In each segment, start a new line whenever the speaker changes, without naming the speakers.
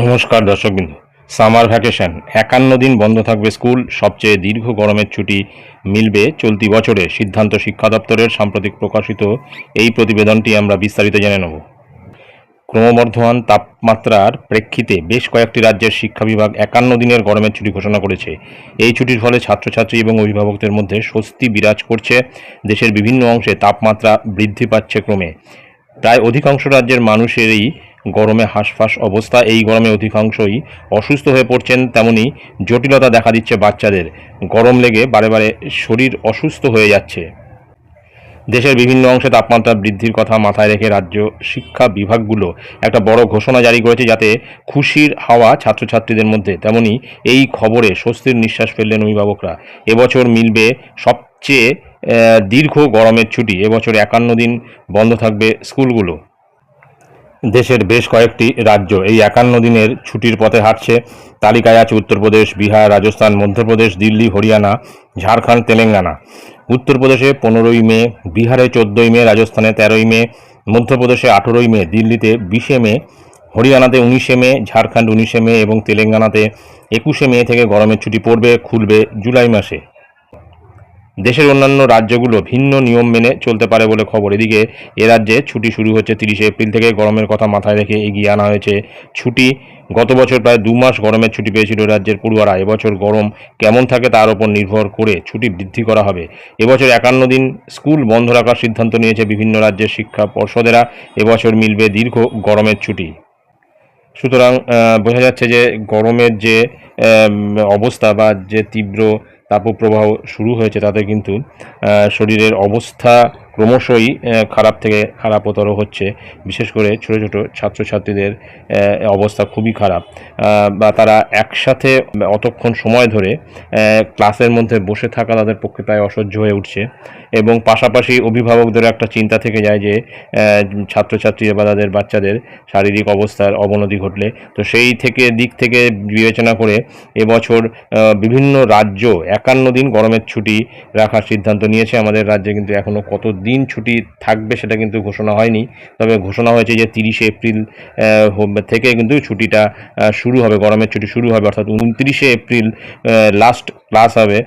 নমস্কার দর্শকবৃন্দ। Summer vacation, একান্ন দিন বন্ধ থাকবে স্কুল, সবচেয়ে দীর্ঘ গরমের ছুটি মিলবে চলতি বছরে, সিদ্ধান্ত শিক্ষা দপ্তরের সাম্প্রতিক প্রকাশিত এই প্রতিবেদনটি আমরা বিস্তারিত জেনে নেব। ক্রমবর্ধমান তাপমাত্রার প্রেক্ষিতে বেশ কয়েকটি রাজ্যের শিক্ষা বিভাগ একান্ন দিনের গরমের ছুটি ঘোষণা করেছে। এই ছুটির ফলে ছাত্রছাত্রী এবং অভিভাবকদের মধ্যে স্বস্তি বিরাজ করছে। দেশের বিভিন্ন অংশে তাপমাত্রা বৃদ্ধি পাচ্ছে ক্রমে। প্রায় অধিকাংশ রাজ্যের মানুষেরই গরমে হাঁসফাঁস অবস্থা, এই গরমে অধিকাংশই অসুস্থ হয়ে পড়ছেন তেমনি জটিলতা দেখা দিচ্ছে বাচ্চাদের। গরম লেগে বারে বারে শরীর অসুস্থ হয়ে যাচ্ছে। দেশের বিভিন্ন অংশে তাপমাত্রা বৃদ্ধির কথা মাথায় রেখে রাজ্য শিক্ষা বিভাগগুলো একটা বড় ঘোষণা জারি করেছে যাতে খুশির হাওয়া ছাত্রছাত্রীদের মধ্যে, তেমনি এই খবরে স্বস্তির নিঃশ্বাস ফেললেন অভিভাবকরা। এবছর মিলবে সবচেয়ে দীর্ঘ গরমের ছুটি, এবছর একান্ন দিন বন্ধ থাকবে স্কুলগুলো। দেশের বেশ কয়েকটি রাজ্য এই একান্ন দিনের ছুটির পথে হাঁটছে। তালিকায় আছে উত্তরপ্রদেশ, বিহার, রাজস্থান, মধ্যপ্রদেশ, দিল্লি, হরিয়ানা, ঝাড়খণ্ড, তেলেঙ্গানা। উত্তরপ্রদেশে পনেরোই মে, বিহারে চোদ্দোই মে, রাজস্থানে তেরোই মে, মধ্যপ্রদেশে আঠেরোই মে, দিল্লিতে বিশে মে, হরিয়ানাতে উনিশে মে, ঝাড়খণ্ড উনিশে মে এবং তেলেঙ্গানাতে একুশে মে থেকে গরমের ছুটি পড়বে, খুলবে জুলাই মাসে। দেশের অন্যান্য রাজ্যগুলো ভিন্ন নিয়ম মেনে চলতে পারে বলে খবর। এদিকে এ রাজ্যে ছুটি শুরু হচ্ছে তিরিশে এপ্রিল থেকে। গরমের কথা মাথায় রেখে এগিয়ে আনা হয়েছে ছুটি। গত বছর প্রায় দু মাস গরমের ছুটি পেয়েছিল রাজ্যের পড়ুয়ারা। এবছর গরম কেমন থাকে তার উপর নির্ভর করে ছুটি বৃদ্ধি করা হবে। এবছর একান্ন দিন স্কুল বন্ধ রাখার সিদ্ধান্ত নিয়েছে বিভিন্ন রাজ্যের শিক্ষা পর্ষদেরা। এবছর মিলবে দীর্ঘ গরমের ছুটি। সুতরাং বোঝা যাচ্ছে যে গরমের যে অবস্থা বা যে তীব্র তাপপ্রবাহ শুরু হয়েছে তাতে কিন্তু শরীরের অবস্থা ক্রমশই খারাপ থেকে খারাপতর হচ্ছে। বিশেষ করে ছোট ছোট ছাত্রছাত্রীদের অবস্থা খুবই খারাপ। বা তারা একসাথে অতক্ষণ সময় ধরে ক্লাসের মধ্যে বসে থাকা তাদের পক্ষে প্রায় অসহ্য হয়ে উঠছে। এবং পাশাপাশি অভিভাবকদের একটা চিন্তা থেকে যায় যে ছাত্রছাত্রী বা তাদের বাচ্চাদের শারীরিক অবস্থার অবনতি ঘটলে। তো সেই থেকে, দিক থেকে বিবেচনা করে এবছর বিভিন্ন রাজ্য একান্ন দিন গরমের ছুটি রাখার সিদ্ধান্ত নিয়েছে। আমাদের রাজ্যে কিন্তু এখনও কত দিন ছুটি থাকবে সেটা কিন্তু ঘোষণা হয়নি। তবে ঘোষণা হয়েছে যে তিরিশে এপ্রিল থেকে কিন্তু ছুটিটা শুরু হবে, গরমের ছুটি শুরু হবে, অর্থাৎ উনত্রিশে এপ্রিল লাস্ট ক্লাস হবে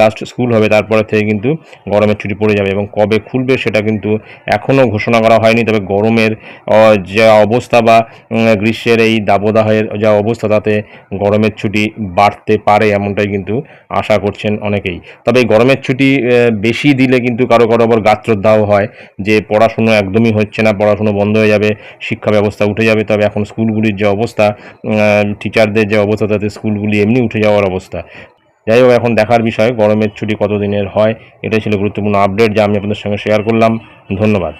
লাস্ট স্কুল হবে, তারপরে থেকে কিন্তু গরমের ছুটি পড়ে যাবে এবং কবে খুলবে সেটা কিন্তু এখনও ঘোষণা করা হয়নি। তবে গরমের যা অবস্থা বা গ্রীষ্মের এই দাবদাহের যা অবস্থা, তাতে গরমের ছুটি বাড়তে পারে এমনটাই কিন্তু আশা করছেন অনেকেই। তবে গরমের ছুটি বেশি দিলে কিন্তু কারও কারও আবার গাত্রদাহ হয় যে পড়াশুনো একদমই হচ্ছে না, পড়াশুনো বন্ধ হয়ে যাবে, শিক্ষা ব্যবস্থা উঠে যাবে। তবে এখন স্কুলগুলির যে অবস্থা টিচারদের যে অবস্থা, তাতে স্কুলগুলি এমনি উঠে যাওয়ার অবস্থা। যাই হোক, এখন দেখার বিষয়, গরমের ছুটি কতদিনের হয়, এটাই ছিল গুরুত্বপূর্ণ আপডেট যা আমি আপনাদের সঙ্গে শেয়ার করলাম। ধন্যবাদ।